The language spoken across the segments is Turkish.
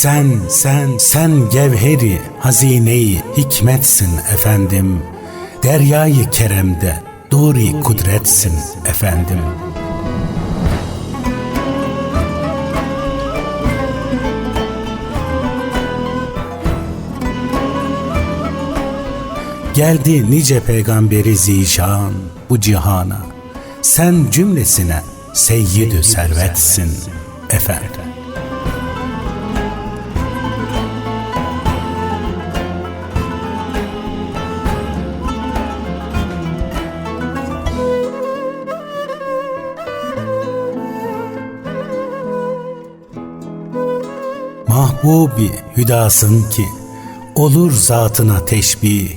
Sen, sen, sen gevheri, hazineyi hikmetsin efendim. Deryayı keremde duri kudretsin efendim. Geldi nice peygamberi zişan bu cihana. Sen cümlesine seyyidü servetsin efendim. Mahbubi hüdasın ki olur zatına teşbih.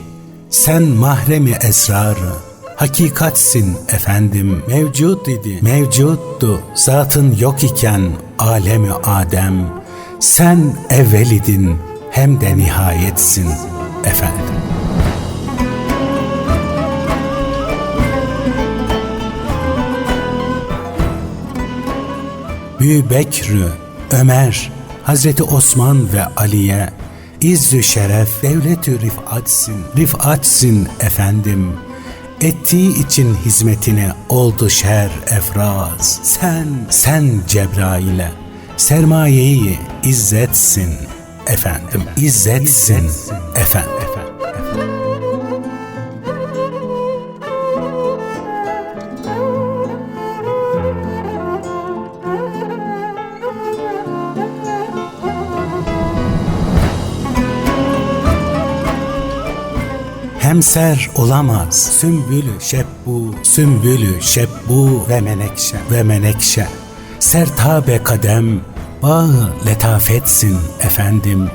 Sen mahremi esrarı, hakikatsin efendim mevcut idi. Mevcuttu zatın yok iken alemi Adem. Sen evvelidin hem de nihayetsin efendim. Büyü Bekrü, Ömer, Hazreti Osman ve Ali'ye İzzü şeref, devletü rifatsin, rifatsin efendim. Ettiği için hizmetine oldu şer efraz. Sen, sen Cebrail'e sermayeyi izzetsin efendim. İzzetsin efendim. Hemser olamaz sümbülü şebbu, sümbülü şebbu ve menekşe ve menekşe. Sertabe kadem, bağı letafetsin efendim.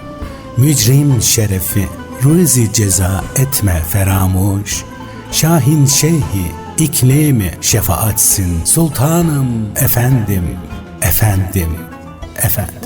Mücrim şerefi, ruzi ceza etme feramuş. Şahin şeyhi, iklimi şefaatsin sultanım efendim, efendim, efendim.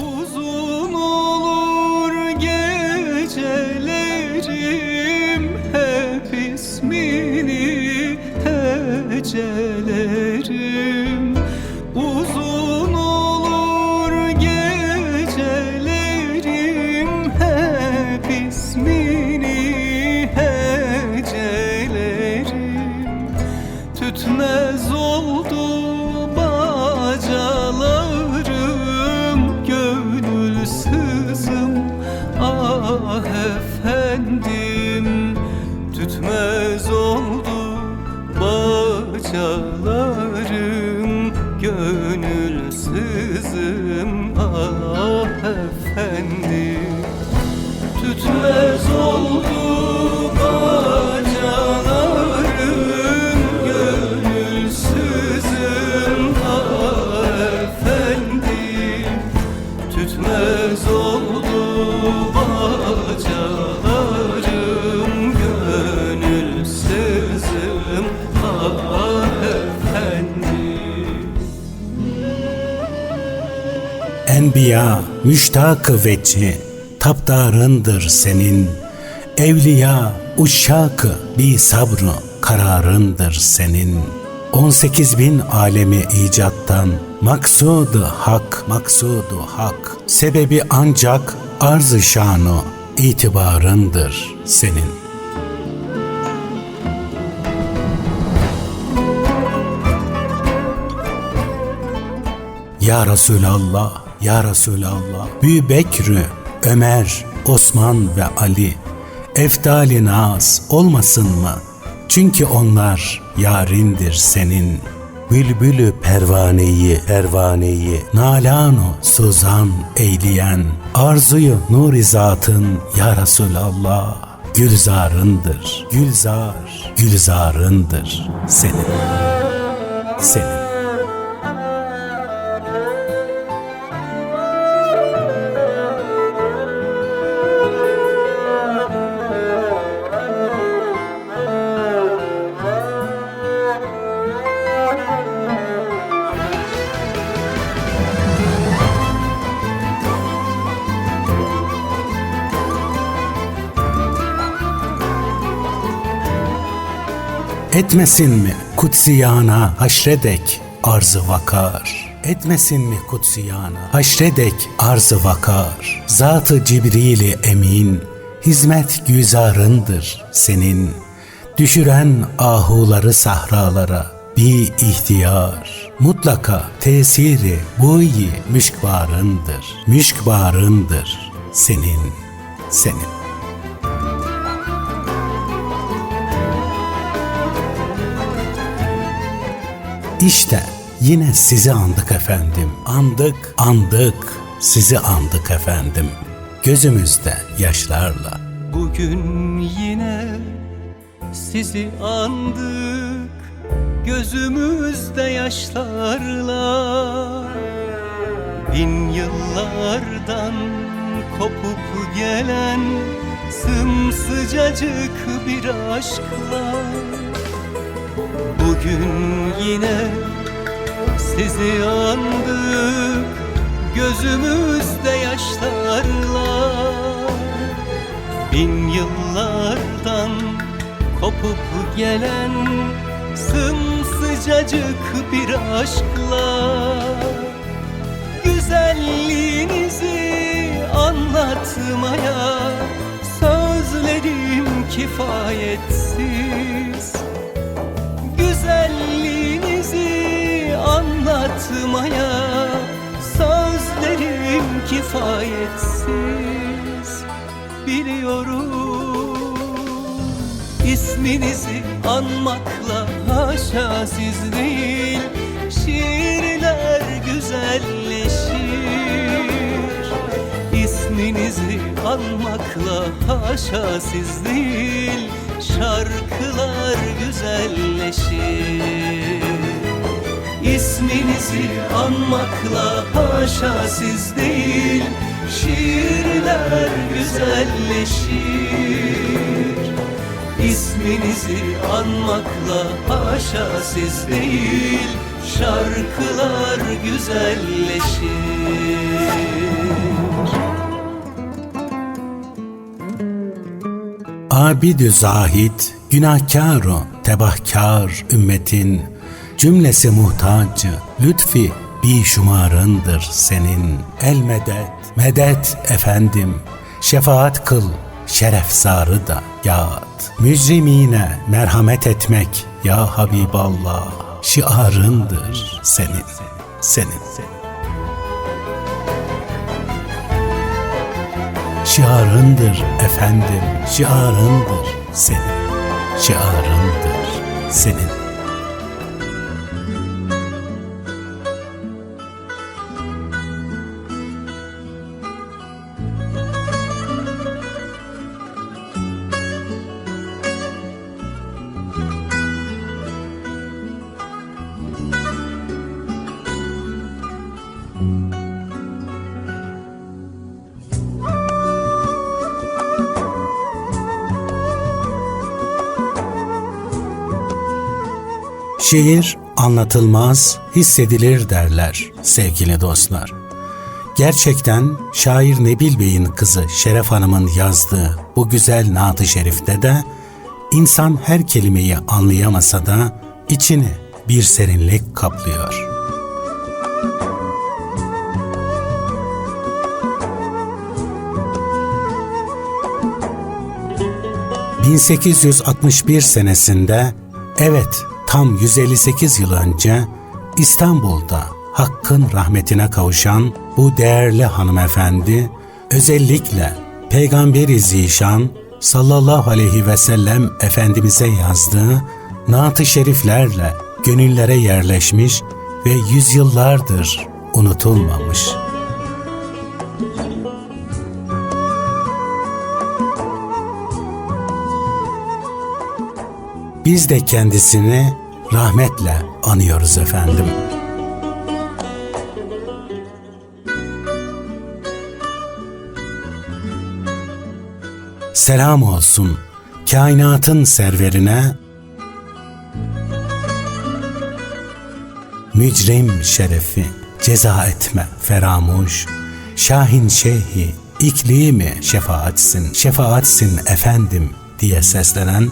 Efendim Tütmez Enbiya müştak veci tapdarındır senin. Evliya uşşakı bir sabrı kararındır senin. 18 bin alemi icattan maksudu hak, maksudu hak. Sebebi ancak arz-ı şanı itibarındır senin. Ya Resulallah, Ya Resulallah. Büyü Bekrü, Ömer, Osman ve Ali. Eftali naz olmasın mı? Çünkü onlar yarindir senin. Bülbülü pervaneyi, pervaneyi, nalanu suzan eyleyen, arzuyu nur zatın ya Resulallah, gülzarındır, gülzar, gülzarındır senin, senin. Etmesin mi kutsiyana haşredek arzı vakar? etmesin mi kutsiyanı? Haşredek arzı vakar, zatı Cibril-i emin, hizmet güzarındır senin. Düşüren ahuları sahralara, bir ihtiyar, mutlaka tesiri buyi müşkbarındır, müşkbarındır senin, senin. İşte yine sizi andık efendim. Andık, andık, sizi andık efendim. Gözümüzde yaşlarla. Bugün yine sizi andık Gözümüzde yaşlarla Bin yıllardan kopup gelen Sımsıcacık bir aşkla Bugün yine sizi andık Gözümüzde yaşlarla Bin yıllardan kopup gelen Sımsıcacık bir aşkla Güzelliğinizi anlatmaya Sözlerim kifayetsiz Güzelliğinizi anlatmaya Sözlerim kifayetsiz. Biliyorum isminizi anmakla haşa siz değil Şiirler güzelleşir. İsminizi anmakla haşa siz değil Şarkılar güzelleşir. İsminizi anmakla haşa siz değil Şiirler güzelleşir. İsminizi anmakla haşa siz değil Şarkılar güzelleşir Abidü zahid, günahkaru, tebahkar ümmetin, cümlesi muhtacı, lütfi bir şumarındır senin. El medet, medet efendim, şefaat kıl, şerefzarı da yad. Mücrimine merhamet etmek ya Habiballah, şiarındır senin, senin. Şiarındır efendim, şiarındır senin, şiarındır senin. Şiir anlatılmaz, hissedilir derler sevgili dostlar. Gerçekten şair Nebil Bey'in kızı Şeref Hanım'ın yazdığı bu güzel naat-ı şerifte de insan her kelimeyi anlayamasa da içini bir serinlik kaplıyor. ...1861 senesinde... ...evet tam 158 yıl önce İstanbul'da Hakk'ın rahmetine kavuşan bu değerli hanımefendi özellikle Peygamberi Zişan sallallahu aleyhi ve sellem Efendimiz'e yazdığı naat-ı şeriflerle gönüllere yerleşmiş ve yüzyıllardır unutulmamış. Biz de kendisini rahmetle anıyoruz efendim. Selam olsun kainatın serverine, mücrim şerefi ceza etme feramuş, Şahin şeyhi iklimi şefaatsin, şefaatsin efendim diye seslenen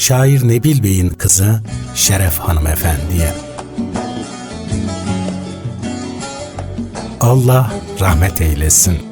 şair Nebil Bey'in kızı Şeref Hanımefendi'ye. Allah rahmet eylesin.